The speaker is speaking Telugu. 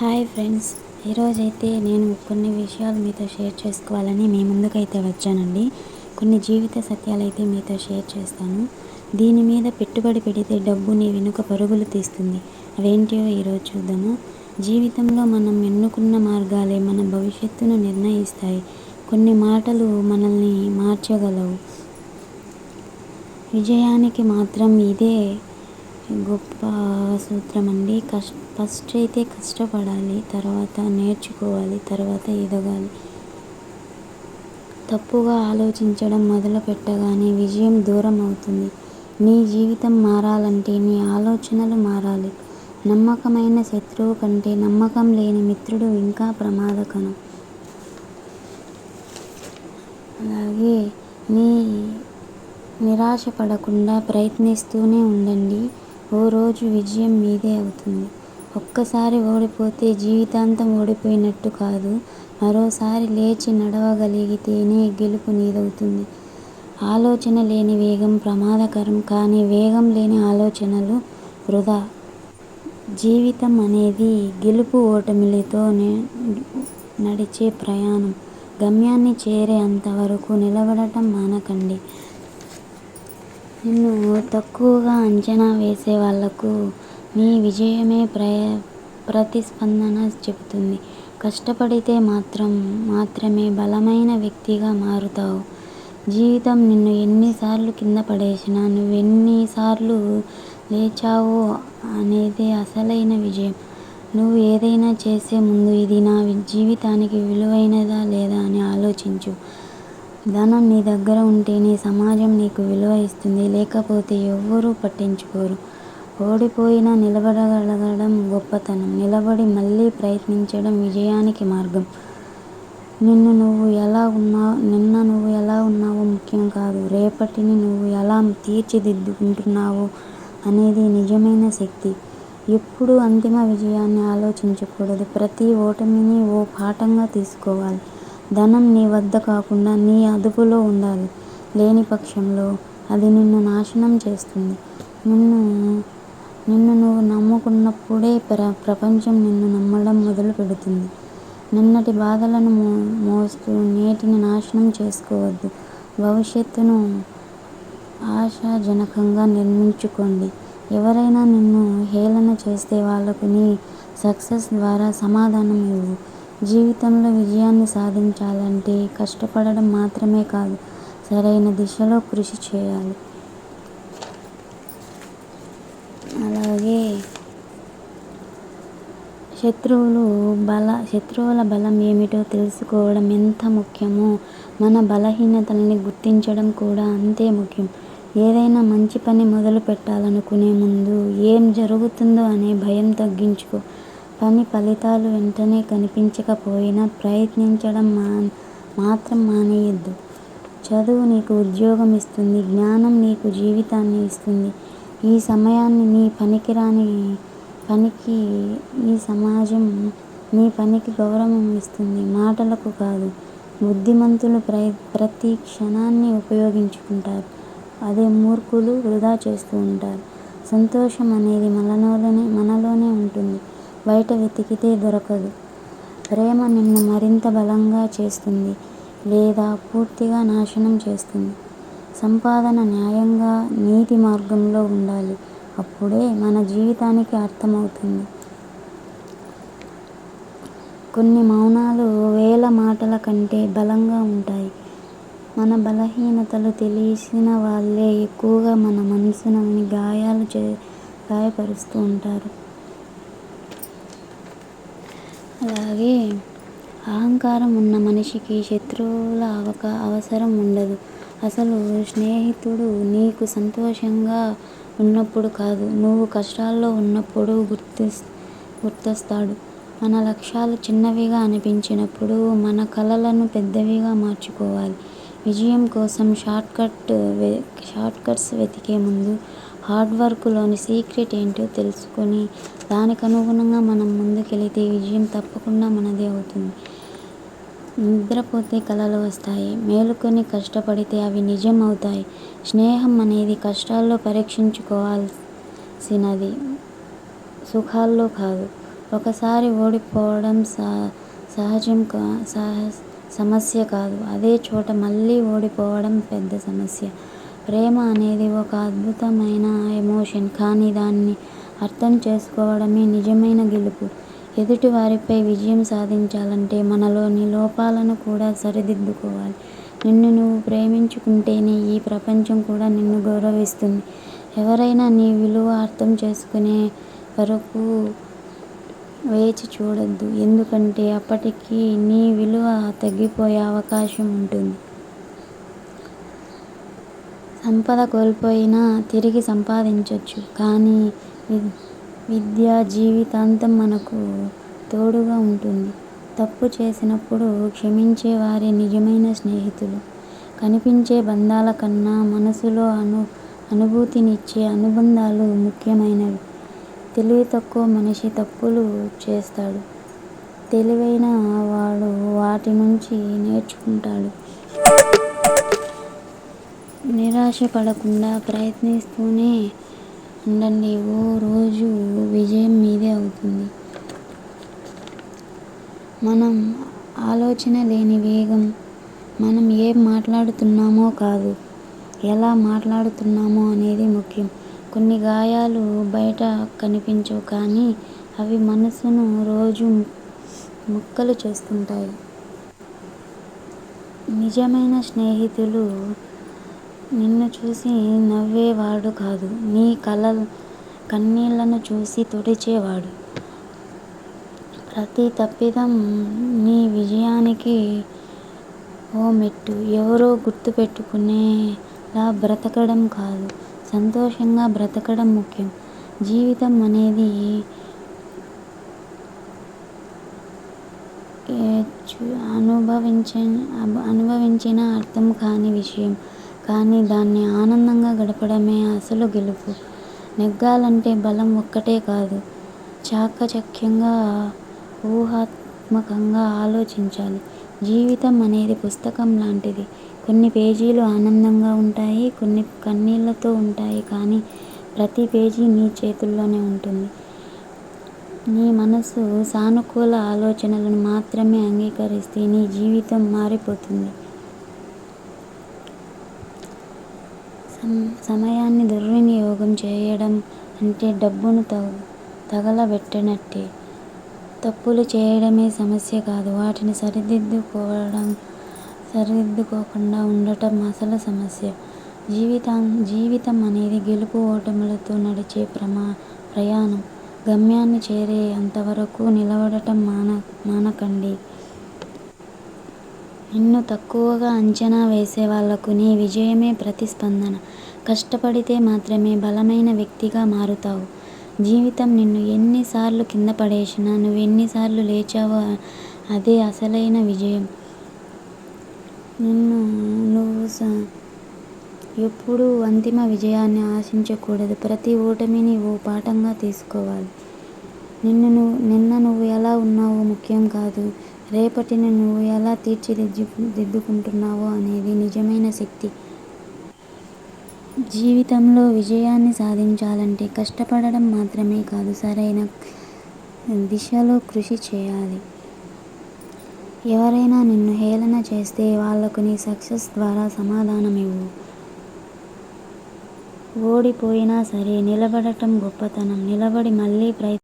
Hi friends. ఈరోజైతే నేను కొన్ని విషయాలు మీతో షేర్ చేసుకోవాలని మీ ముందుకైతే వచ్చానండి. కొన్ని జీవిత సత్యాలు అయితే మీతో షేర్ చేస్తాను. దీని మీద పెట్టుబడి పెడితే డబ్బుని వెనుక పరుగులు తీస్తుంది. అవేంటో ఈరోజు చూద్దాము? జీవితంలో మనం ఎన్నుకున్న మార్గాలే మన భవిష్యత్తును నిర్ణయిస్తాయి. కొన్ని మాటలు మనల్ని మార్చగలవు. విజయానికి మాత్రం ఇదే గొప్ప సూత్రం అండి. కష్ట ఫస్ట్ అయితే కష్టపడాలి తర్వాత నేర్చుకోవాలి తర్వాత ఎదగాలి. తప్పుగా ఆలోచించడం మొదలు పెట్టగానే విజయం దూరం అవుతుంది. నీ జీవితం మారాలంటే నీ ఆలోచనలు మారాలి. నమ్మకమైన శత్రువు కంటే నమ్మకం లేని మిత్రుడు ఇంకా ప్రమాదకరం. అలాగే నీ నిరాశ పడకుండా ప్రయత్నిస్తూనే ఉండండి. ఓ రోజు విజయం మీదే అవుతుంది. ఒక్కసారి ఓడిపోతే జీవితాంతం ఓడిపోయినట్టు కాదు. మరోసారి లేచి నడవగలిగితేనే గెలుపు నీదవుతుంది. ఆలోచన లేని వేగం ప్రమాదకరం కానీ వేగం లేని ఆలోచనలు వృధా. జీవితం అనేది గెలుపు ఓటమిలతో నడిచే ప్రయాణం. గమ్యాన్ని చేరే అంతవరకు నిలబడటం మానకండి. నిన్ను తక్కువగా అంచనా వేసే వాళ్ళకు నీ విజయమే ప్రయ ప్రతిస్పందన చెబుతుంది. కష్టపడితే మాత్రం మాత్రమే బలమైన వ్యక్తిగా మారుతావు. జీవితం నిన్ను ఎన్నిసార్లు కింద పడేసినా నువ్వెన్నిసార్లు లేచావో అనేది అసలైన విజయం. నువ్వు ఏదైనా చేసే ముందు ఇది నా జీవితానికి విలువైనదా లేదా అని ఆలోచించు. ధనం నీ దగ్గర ఉంటేనే సమాజం నీకు విలువ ఇస్తుంది. లేకపోతే ఎవ్వరూ పట్టించుకోరు. ఓడిపోయినా నిలబడగలగడం గొప్పతనం. నిలబడి మళ్ళీ ప్రయత్నించడం విజయానికి మార్గం. నిన్ను నువ్వు ఎలా ఉన్నావు నిన్న నువ్వు ఎలా ఉన్నావో ముఖ్యం కాదు. రేపటిని నువ్వు ఎలా తీర్చిదిద్దుకుంటున్నావో అనేది నిజమైన శక్తి. ఎప్పుడు అంతిమ విజయాన్ని ఆలోచించకూడదు. ప్రతి ఓటమిని ఓ పాఠంగా తీసుకోవాలి. ధనం నీ వద్ద కాకుండా నీ అదుపులో ఉండాలి. లేని పక్షంలో అది నిన్ను నాశనం చేస్తుంది. నిన్ను నిన్ను నువ్వు నమ్ముకున్నప్పుడే ప్ర ప్రపంచం నిన్ను నమ్మడం మొదలు పెడుతుంది. నిన్నటి బాధలను మో మోస్తూ నేటిని నాశనం చేసుకోవద్దు. భవిష్యత్తును ఆశాజనకంగా నిర్మించుకోండి. ఎవరైనా నిన్ను హేళన చేస్తే వాళ్ళకు నీ సక్సెస్ ద్వారా సమాధానం ఇవ్వు. జీవితంలో విజయాన్ని సాధించాలంటే కష్టపడడం మాత్రమే కాదు సరైన దిశలో కృషి చేయాలి. అలాగే శత్రువులు బల శత్రువుల బలం ఏమిటో తెలుసుకోవడం ఎంత ముఖ్యమో మన బలహీనతల్ని గుర్తించడం కూడా అంతే ముఖ్యం. ఏదైనా మంచి పని మొదలు పెట్టాలనుకునే ముందు ఏం జరుగుతుందో అనే భయం తగ్గించుకో. పని ఫలితాలు వెంటనే కనిపించకపోయినా ప్రయత్నించడం మా మాత్రం మానేయద్దు. చదువు నీకు ఉద్యోగం ఇస్తుంది జ్ఞానం నీకు జీవితాన్ని ఇస్తుంది. ఈ సమయాన్ని నీ పనికిరాని పనికి ఈ సమాజం నీ పనికి గౌరవం ఇస్తుంది. మాటలకు కాదు బుద్ధిమంతులు ప్ర ప్రతి క్షణాన్ని ఉపయోగించుకుంటారు. అదే మూర్ఖులు వృధా చేస్తూ ఉంటారు. సంతోషం అనేది మనలోనే మనలోనే ఉంటుంది. బయట వెతికితే దొరకదు. ప్రేమ నిన్ను మరింత బలంగా చేస్తుంది లేదా పూర్తిగా నాశనం చేస్తుంది. సంపాదన న్యాయంగా నీతి మార్గంలో ఉండాలి. అప్పుడే మన జీవితానికి అర్థమవుతుంది. కొన్ని మౌనాలు వేల మాటల కంటే బలంగా ఉంటాయి. మన బలహీనతలు తెలిసిన వాళ్ళే ఎక్కువగా మన మనసుని గాయాలు చే గాయపరుస్తూ ఉంటారు. అలాగే అహంకారం ఉన్న మనిషికి శత్రువుల అవక అవసరం ఉండదు. అసలు స్నేహితుడు నీకు సంతోషంగా ఉన్నప్పుడు కాదు నువ్వు కష్టాల్లో ఉన్నప్పుడు గుర్తి గుర్తొస్తాడు. మన లక్ష్యాలు చిన్నవిగా అనిపించినప్పుడు మన కలలను పెద్దవిగా మార్చుకోవాలి. విజయం కోసం షార్ట్కట్ షార్ట్కట్స్ వెతికే ముందు హార్డ్ వర్క్లోని సీక్రెట్ ఏంటో తెలుసుకొని దానికి అనుగుణంగా మనం ముందుకెళితే విజయం తప్పకుండా మనదే అవుతుంది. నిద్రపోతే కలలు వస్తాయి. మేలుకొని కష్టపడితే అవి నిజం అవుతాయి. స్నేహం అనేది కష్టాల్లో పరీక్షించుకోవాల్సినది. సుఖాల్లో కాదు. ఒకసారి ఓడిపోవడం సహజం సమస్య కాదు. అదే చోట మళ్ళీ ఓడిపోవడం పెద్ద సమస్య. ప్రేమ అనేది ఒక అద్భుతమైన ఎమోషన్. కానీ దాన్ని అర్థం చేసుకోవడమే నిజమైన గెలుపు. ఎదుటి వారిపై విజయం సాధించాలంటే మనలోని లోపాలను కూడా సరిదిద్దుకోవాలి. నిన్ను నువ్వు ప్రేమించుకుంటేనే ఈ ప్రపంచం కూడా నిన్ను గౌరవిస్తుంది. ఎవరైనా నీ విలువ అర్థం చేసుకునే వరకు వేచి చూడొద్దు. ఎందుకంటే అప్పటికి నీ విలువ తగ్గిపోయే అవకాశం ఉంటుంది. సంపద కోల్పోయినా తిరిగి సంపాదించొచ్చు. కానీ విద్య జీవితాంతం మనకు తోడుగా ఉంటుంది. తప్పు చేసినప్పుడు క్షమించే వారే నిజమైన స్నేహితులు. కనిపించే బంధాల కన్నా మనసులో అను అనుభూతినిచ్చే అనుబంధాలు ముఖ్యమైనవి. తెలివి తక్కువ మనిషి తప్పులు చేస్తాడు. తెలివైన వాడు వాటి నుంచి నేర్చుకుంటాడు. నిరాశ పడకుండా ప్రయత్నిస్తూనే ఉండండి. ఓ రోజు విజయం మీదే అవుతుంది. మనం ఆలోచన లేని వేగం మనం ఏం మాట్లాడుతున్నామో కాదు, ఎలా మాట్లాడుతున్నామో అనేది ముఖ్యం. కొన్ని గాయాలు బయట కనిపించవు కానీ అవి మనసును రోజు ముక్కలు చేస్తుంటాయి. నిజమైన స్నేహితులు నిన్ను చూసి నవ్వేవాడు కాదు. నీ కల కన్నీళ్ళను చూసి తుడిచేవాడు. ప్రతి తప్పిదం నీ విజయానికి ఓ మెట్టు. ఎవరో గుర్తుపెట్టుకునేలా బ్రతకడం కాదు, సంతోషంగా బ్రతకడం ముఖ్యం. జీవితం అనేది అనుభవించినా అర్థం కాని విషయం. కానీ దాన్ని ఆనందంగా గడపడమే అసలు గెలుపు. నెగ్గాలంటే బలం ఒక్కటే కాదు, చాకచక్యంగా, ఊహాత్మకంగా ఆలోచించాలి. జీవితం అనేది పుస్తకం లాంటిది. కొన్ని పేజీలు ఆనందంగా ఉంటాయి. కొన్ని కన్నీళ్ళతో ఉంటాయి. కానీ ప్రతి పేజీ నీ చేతుల్లోనే ఉంటుంది. నీ మనసు సానుకూల ఆలోచనలను మాత్రమే అంగీకరిస్తే నీ జీవితం మారిపోతుంది. సమయాన్ని దుర్వినియోగం చేయడం అంటే డబ్బును తగలబెట్టినట్టే. తప్పులు చేయడమే సమస్య కాదు, వాటిని సరిదిద్దుకోవడం సరిదిద్దుకోకుండా ఉండటం అసలు సమస్య. జీవితం జీవితం అనేది గెలుపు ఓటములతో నడిచే ప్రమా ప్రయాణం. గమ్యాన్ని చేరే అంతవరకు నిలబడటం మాన మానకండి. నిన్ను తక్కువగా అంచనా వేసేవాళ్ళకు నీ విజయమే ప్రతిస్పందన. కష్టపడితే మాత్రమే బలమైన వ్యక్తిగా మారుతావు. జీవితం నిన్ను ఎన్ని సార్లు కిందపడేసినా నువ్వెన్నిసార్లు లేచావో అదే అసలైన విజయం. నిన్ను నువ్వు ఎప్పుడూ అంతిమ విజయాన్ని ఆశించకూడదు. ప్రతి ఓటమిని ఓ పాఠంగా తీసుకోవాలి. నిన్న నువ్వు ఎలా ఉన్నావో ముఖ్యం కాదు, రేపటిని నువ్వు ఎలా తీర్చిదిద్దుకుంటున్నావో అనేది నిజమైన శక్తి. జీవితంలో విజయాన్ని సాధించాలంటే కష్టపడడం మాత్రమే కాదు, సరైన దిశలో కృషి చేయాలి. ఎవరైనా నిన్ను హేళన చేస్తే వాళ్ళకు నీ సక్సెస్ ద్వారా సమాధానం ఇవ్వు ఓడిపోయినా సరే నిలబడటం గొప్పతనం. నిలబడి మళ్ళీ ప్రయత్నం